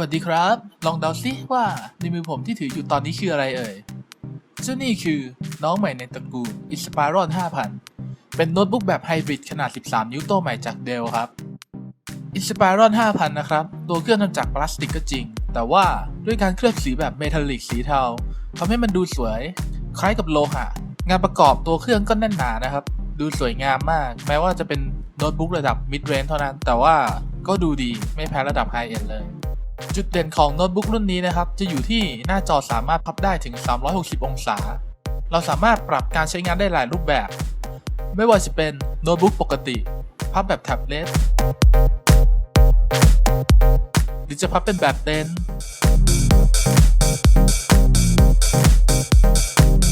วัสดีครับ ลองเดาซิว่าในมือผมที่ถืออยู่ตอนนี้คืออะไรเอ่ยเจ้านี่คือน้องใหม่ในตระกูล Inspiron 5000 เป็นโน้ตบุ๊กแบบไฮบริดขนาด 13 นิ้วโตใหม่จากเดลครับ Inspiron 5000 นะครับ ตัวเครื่องทำจากพลาสติกก็จริง แต่ว่าด้วยการเคลือบสีแบบเมทัลลิกสีเทาทำให้มันดูสวย คล้ายกับโลหะ งานประกอบตัวเครื่องก็แน่นหนานะครับ ดูสวยงามมาก แม้ว่าจะเป็นโน้ตบุ๊กระดับ mid range เท่านั้น แต่ว่าก็ดูดีไม่แพ้ระดับ high end เลย จุดเด่นของโน้ตบุ๊กรุ่นนี้นะครับ จะอยู่ที่หน้าจอสามารถพับได้ถึง 360 องศา เราสามารถปรับการใช้งานได้หลายรูปแบบ ไม่ว่าจะเป็นโน้ตบุ๊กปกติ พับแบบแท็บเล็ตหรือจะพับเป็นแบบเต็น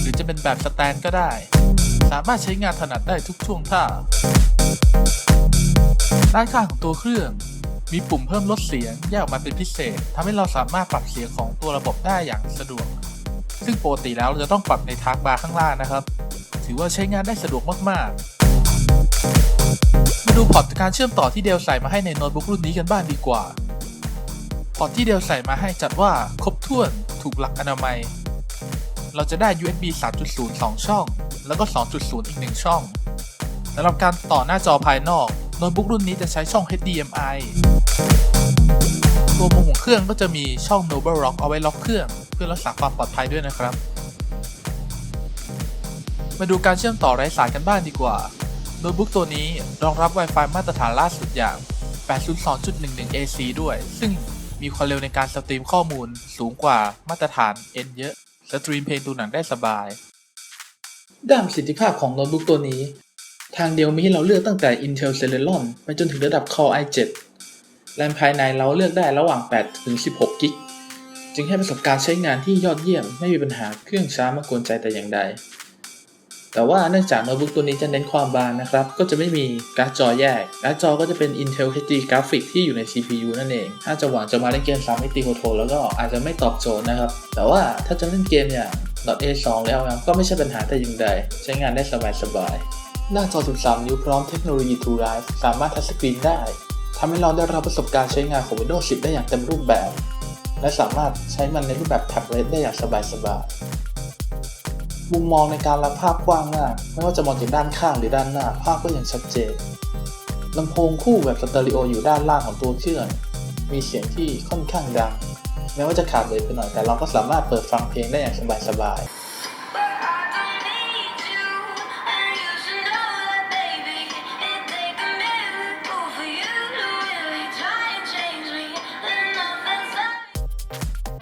หรือจะเป็นแบบสแตนก็ได้ สามารถใช้งานถนัดได้ทุกช่วงท่า ด้านข้างของตัวเครื่อง มีปุ่มเพิ่มลดเสียงแยกออกมาเป็นพิเศษทำให้เราสามารถปรับเสียงของตัวระบบได้อย่างสะดวก ซึ่งปกติแล้วเราจะต้องปรับในทากบาร์ข้างล่างนะครับ ถือว่าใช้งานได้สะดวกมากๆ มาดูพอร์ตการเชื่อมต่อที่เดลใส่มาให้ในโน้ตบุ๊กรุ่นนี้กันบ้างดีกว่า พอร์ตที่เดลใส่มาให้จัดว่าครบถ้วนถูกหลักอนามัย เราจะได้ USB 3.0 2 ช่อง แล้วก็ 2.0 อีก 1 ช่องสำหรับการต่อหน้าจอภายนอก น้ตบุ๊กรุ่นนี้จะใช้ช่อง HDMI ตัวมุมของเครื่องก็จะมีช่อง Noble Lock เอาไว้ล็อกเครื่องเพื่อรักษาความปลอดภัยด้วยนะครับ มาดูการเชื่อมต่อไร้สายกันบ้างดีกว่าโน้ตบุ๊กตัวนี้รองรับ Wi-Fi มาตรฐานล่าสุดอย่าง 802.11 AC ด้วย ซึ่งมีความเร็วในการสตรีมข้อมูลสูงกว่ามาตรฐาน N เยอะ สตรีมเพลงดูหนังได้สบาย ด้านประสิทธิภาพของโน้ตบุ๊กตัวนี้ ทางเดียวมีให้เราเลือกตั้งแต่ Intel Celeron ไปจนถึงระดับ Core i7 แรมภายในเราเลือกได้ระหว่าง 8 ถึง 16 กิก จึงให้ประสบการณ์ใช้งานที่ยอดเยี่ยม ไม่มีปัญหาเครื่องช้ามากวนใจแต่อย่างใด แต่ว่าเนื่องจากโน้ตบุ๊กตัวนี้จะเน้นความบางนะครับ ก็จะไม่มีการ์ดจอแยก การ์ดจอก็จะเป็น Intel HD graphics ที่อยู่ใน CPU นั่นเอง ถ้าจะหวังจะมาเล่นเกม3มิติโหดๆแล้วก็อาจจะไม่ตอบโจทย์นะครับ แต่ว่าถ้าจะเล่นเกมอย่าง .a2 แล้วก็ไม่ใช่ปัญหาแต่อย่างใด ใช้งานได้สบายๆ หน้าจอ 13 นิ้วพร้อมเทคโนโลยี True Life สามารถทัชสกรีนได้ทำให้เราได้รับประสบการณ์ใช้งานของ Windows 10 ได้อย่างเต็มรูปแบบ และสามารถใช้มันในรูปแบบแท็บเล็ตได้อย่างสบายๆ มุมมองในการรับภาพกว้างมาก ไม่ว่าจะมองจากด้านข้างหรือด้านหน้า ภาพก็ยังชัดเจนลำโพงคู่แบบสเตอริโออยู่ด้านล่างของตัวเครื่อง มีเสียงที่ค่อนข้างดัง แม้ว่าจะขาดเลยไปหน่อยแต่เราก็สามารถเปิดฟังเพลงได้อย่างสบายๆ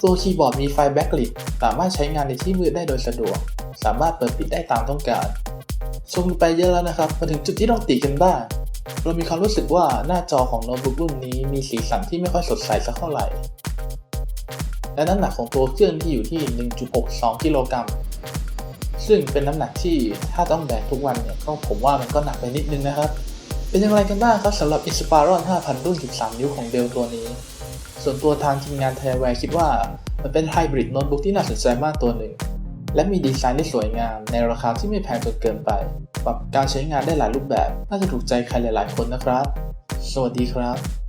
ตัวคีย์บอร์ดมีไฟแบ็กลิทสามารถใช้งานในที่มืดได้โดยสะดวก สามารถเปิดปิดได้ตามต้องการ ชมไปเยอะแล้วนะครับ มาถึงจุดที่ต้องติกันบ้าง เรามีความรู้สึกว่าหน้าจอของโน้ตบุ๊กรุ่นนี้มีสีสันที่ไม่ค่อยสดใสสักเท่าไหร่ และน้ำหนักของตัวเครื่องที่อยู่ที่ 1.62 กิโลกรัม ซึ่งเป็นน้ำหนักที่ถ้าต้องแบกทุกวันเนี่ยก็ผมว่ามันก็หนักไปนิดนึงนะครับ เป็นอย่างไรกันบ้างครับสำหรับ Inspiron 5000 รุ่น 13 นิ้วของเดลตัวนี้ ส่วนตัวทางทีมงานไทยแวร์คิดว่า มันเป็นไฮบริดโน้ตบุ๊กที่น่าสนใจมากตัวหนึ่ง และมีดีไซน์ที่สวยงามในราคาที่ไม่แพงจนเกินไป ปรับการใช้งานได้หลายรูปแบบ น่าจะถูกใจใครหลายๆ คนนะครับ สวัสดีครับ